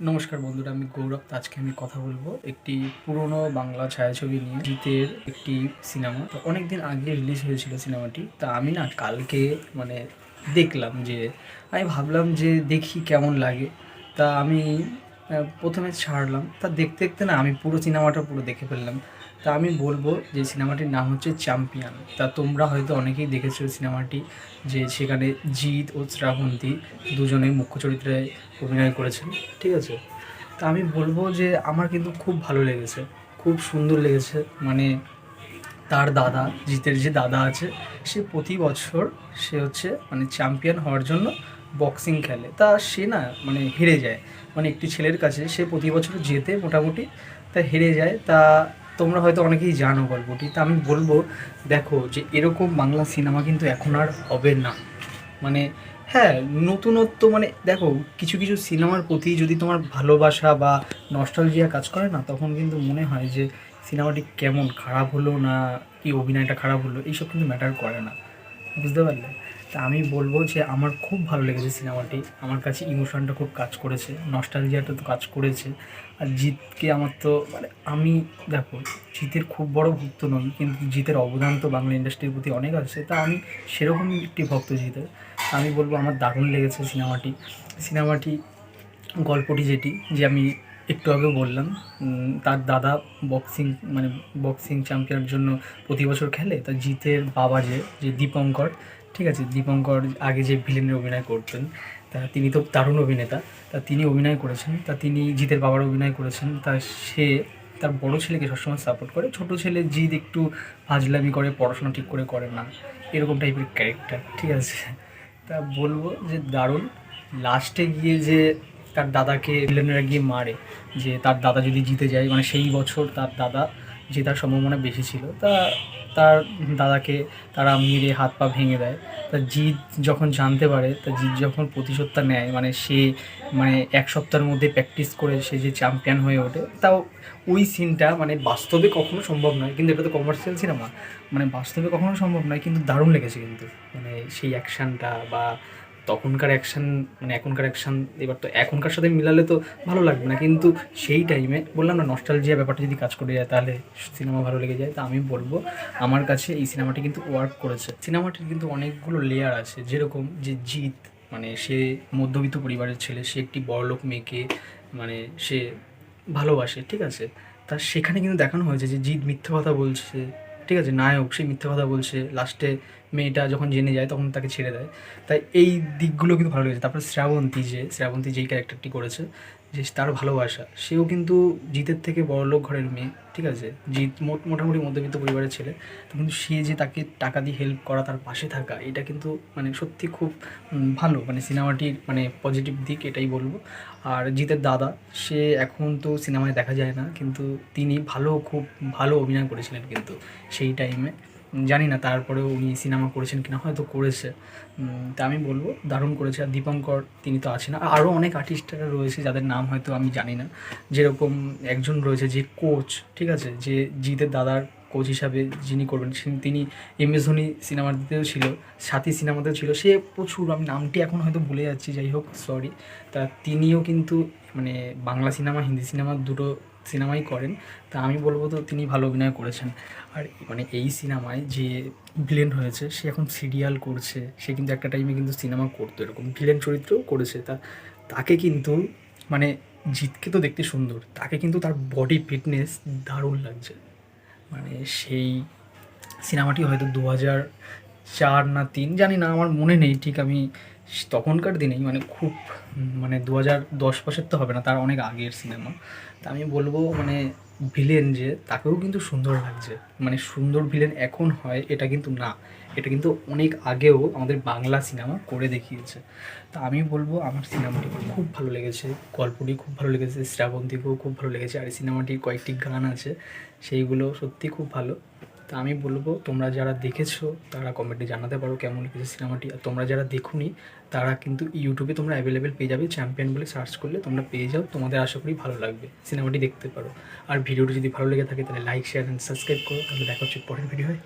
নমস্কার বন্ধুরা, আমি গৌরব। আজকে আমি কথা বলব একটি পুরনো বাংলা ছায়াছবি নিয়ে, জিতের একটি সিনেমা। তো অনেকদিন আগে রিলিজ হয়েছিল সিনেমাটি। তা আমি না কালকে মানে দেখলাম যে, আমি ভাবলাম যে দেখি কেমন লাগে। তা আমি প্রথমে ছাড়লাম। তা দেখতে দেখতে না আমি পুরো সিনেমাটা পুরো দেখে ফেললাম। তা আমি বলব যে সিনেমাটির নাম হচ্ছে চ্যাম্পিয়ন তা তোমরা হয়তো অনেকেই দেখেছ সিনেমাটি যে সেখানে জিৎ ও শ্রাবন্তী দুজনেই মুখ্য চরিত্রে অভিনয় করেছেন। ঠিক আছে? তা আমি বলব যে আমার কিন্তু খুব ভালো লেগেছে। খুব সুন্দর লেগেছে। মানে তার দাদা, জিতের যে দাদা আছে, সে প্রতি বছর সে হচ্ছে মানে চ্যাম্পিয়ন হওয়ার জন্য বক্সিং খেলে। তা সে না মানে হেরে যায়। মানে একটি ছেলের কাছে সে প্রতি বছর যেতে মোটামুটি, তা হেরে যায়। তা তোমরা হয়তো অনেকেই জানো গল্পটি। তা আমি বলব, দেখো যে এরকম বাংলা সিনেমা কিন্তু এখন আর হবে না। মানে হ্যাঁ নতুনত্ব মানে দেখো, কিছু কিছু সিনেমার প্রতি যদি তোমার ভালোবাসা বা নস্টালজিয়া কাজ করে না, তখন কিন্তু মনে হয় যে সিনেমাটি কেমন, খারাপ হলো না, কি অভিনয়টা খারাপ হলো, এইসব কিন্তু ম্যাটার করে না। বুঝতে পারলে? তা আমি বলব যে আমার খুব ভালো লেগেছে সিনেমাটি। আমার কাছে ইমোশনটা খুব কাজ করেছে নস্টালজিয়াটা তো কাজ করেছে। আর জিতকে আমার তো মানে আমি, দেখো, জিতের খুব বড় ভক্ত নই, কিন্তু জিতের অবদান তো বাংলা ইন্ডাস্ট্রির প্রতি অনেক আছে। তা আমি সেরকম একটি ভক্ত জিতের। আমি বলব আমার দারুণ লেগেছে সিনেমাটি। সিনেমাটি, গল্পটি যেটি, যে আমি একটু আগেও বললাম তার দাদা বক্সিং মানে বক্সিং চ্যাম্পিয়নের জন্য প্রতি বছর খেলে, তা জিতের বাবা যে যে দীপঙ্কর ঠিক আছে, দীপঙ্কর আগে যে ভিলেনের অভিনয় করতেন, তা তিনি তো দারুণ অভিনেতা, তা তিনি অভিনয় করেছেন, তা তিনি জিতের বাবার অভিনয় করেছেন, তা সে, তার বড় ছেলেকে সবসময় সাপোর্ট করে, ছোট ছেলে জিৎ একটু ফাজলামি করে, পড়াশোনা ঠিক করে করে না, এরকম টাইপের ক্যারেক্টার ঠিক আছে। তা বলব যে দারুণ লাস্টে গিয়ে যে তার দাদাকে ভিলেনরা গিয়ে মারে, যে তার দাদা যদি জিতে যায় মানে সেই বছর তার দাদা জেতার সম্ভাবনা বেশি ছিল, তা তার দাদাকে তারা মেরে হাত পা ভেঙে দেয়। তা জিৎ যখন জানতে পারে, তা জিৎ যখন প্রতিশোধটা নেয় মানে সে মানে এক সপ্তাহের মধ্যে প্র্যাকটিস করে সে যে চ্যাম্পিয়ন হয়ে ওঠে, তাও ওই সিনটা মানে বাস্তবে কখনো সম্ভব নয়। কিন্তু এটা তো কমার্শিয়াল সিনেমা মানে বাস্তবে কখনো সম্ভব নয়, কিন্তু দারুণ লেগেছে কিন্তু মানে সেই অ্যাকশানটা বা তখনকার অ্যাকশান মানে এখনকার অ্যাকশান এবার তো এখনকার সাথে মিলালে তো ভালো লাগবে না। কিন্তু সেই টাইমে বললাম না নস্টালজিয়া ব্যাপারটা যদি কাজ করে যায়, তাহলে সিনেমা ভালো লেগে যায়। তা আমি বলব, আমার কাছে এই সিনেমাটি কিন্তু ওয়ার্ক করেছে। সিনেমাটির কিন্তু অনেকগুলো লেয়ার আছে। যেরকম যে জিৎ মানে সে মধ্যবিত্ত পরিবারের ছেলে, সে একটি বড়লোক মেয়েকে মানে সে ভালোবাসে, ঠিক আছে? তা সেখানে কিন্তু দেখানো হয়েছে যে জিৎ মিথ্যে কথা বলছে ঠিক আছে, নায়ক, সে মিথ্যে কথা বলছে লাস্টে মেয়েটা যখন জেনে যায় তখন তাকে ছেড়ে দেয়। তাই এই দিকগুলো কিন্তু ভালো লেগেছে। তারপরে শ্রাবন্তী যে, শ্রাবন্তী যেই ক্যারেক্টারটি করেছে যে তার ভালোবাসা, সেও কিন্তু জিতের থেকে বড়লোক ঘরের মেয়ে, ঠিক আছে? জিৎ মোট, মোটামুটি মধ্যবিত্ত পরিবারের ছেলে, তো কিন্তু সে যে তাকে টাকা দিয়ে হেল্প করা, তার পাশে থাকা, এটা কিন্তু মানে সত্যি খুব ভালো মানে সিনেমাটির মানে পজিটিভ দিক, এটাই বলব। আর জিতের দাদা, সে এখন তো সিনেমায় দেখা যায় না, কিন্তু তিনি ভালো, খুব ভালো অভিনয় করেছিলেন কিন্তু সেই টাইমে জানি না, তারপরেও উনি সিনেমা করেছেন কিনা, হয়তো করেছে। তা আমি বলব, দারুণ করেছে। আর দীপঙ্কর, তিনি তো আছেন। আরও অনেক আর্টিস্টরা রয়েছে যাদের নাম হয়তো আমি জানি না। যেরকম একজন রয়েছে যে কোচ ঠিক আছে? যে জিতের দাদার কোচ হিসাবে যিনি করবেন তিনি এম এস ধোনি সিনেমাতেও ছিল, সাথী সিনেমাতেও ছিল। সে প্রচুর, আমি নামটি এখন হয়তো ভুলে যাচ্ছি, যাই হোক সরি তা তিনিও কিন্তু মানে বাংলা সিনেমা, হিন্দি সিনেমা দুটো সিনেমাই করেন, তা আমি বলব তো তিনি ভালো অভিনয় করেছেন। আর মানে এই সিনেমায় যে ভিলেন হয়েছে, সে এখন সিরিয়াল করছে, সে কিন্তু একটা টাইমে কিন্তু সিনেমা করতো এরকম। ভিলেন চরিত্রও করেছে, তা তাকে কিন্তু মানে জিতকে তো দেখতে সুন্দর, তাকে কিন্তু তার বডি ফিটনেস দারুণ লাগছে। মানে সেই সিনেমাটি হয়তো দু হাজার চার না তিন, জানি না, আমার মনে নেই, ঠিক আমি তখনকার দিনেই মানে খুব মানে দু হাজার দশ বছর তো হবে না, তার অনেক আগের সিনেমা তা আমি বলব মানে ভিলেন যে, তাকেও কিন্তু সুন্দর লাগছে। মানে সুন্দর ভিলেন এখন হয়, এটা কিন্তু না। এটা কিন্তু অনেক আগেও আমাদের বাংলা সিনেমা করে দেখিয়েছে। তা আমি বলব আমার সিনেমাটি খুব ভালো লেগেছে, গল্পটি খুব ভালো লেগেছে, শ্রাবন্তীকেও খুব ভালো লেগেছে, আর এই সিনেমাটির কয়েকটি গান আছে, সেইগুলো সত্যি খুব ভালো। তা আমি বলব, তোমরা যারা দেখেছ, তারা কমেন্টে জানাতে পারো কেমন লেগেছে সিনেমাটি। আর তোমরা যারা দেখুনি, তারা কিন্তু ইউটিউবে তোমরা অ্যাভেলেবেল পেয়ে যাবে চ্যাম্পিয়ন বলে সার্চ করলে তোমরা পেয়ে যাও, তোমাদের আশা করি ভালো লাগবে সিনেমাটি দেখতে পারো। আর ভিডিওটি যদি ভালো লেগে থাকে, তাহলে লাইক শেয়ার অ্যান্ড সাবস্ক্রাইব করো। তাহলে দেখা হচ্ছে পরের ভিডিও হয়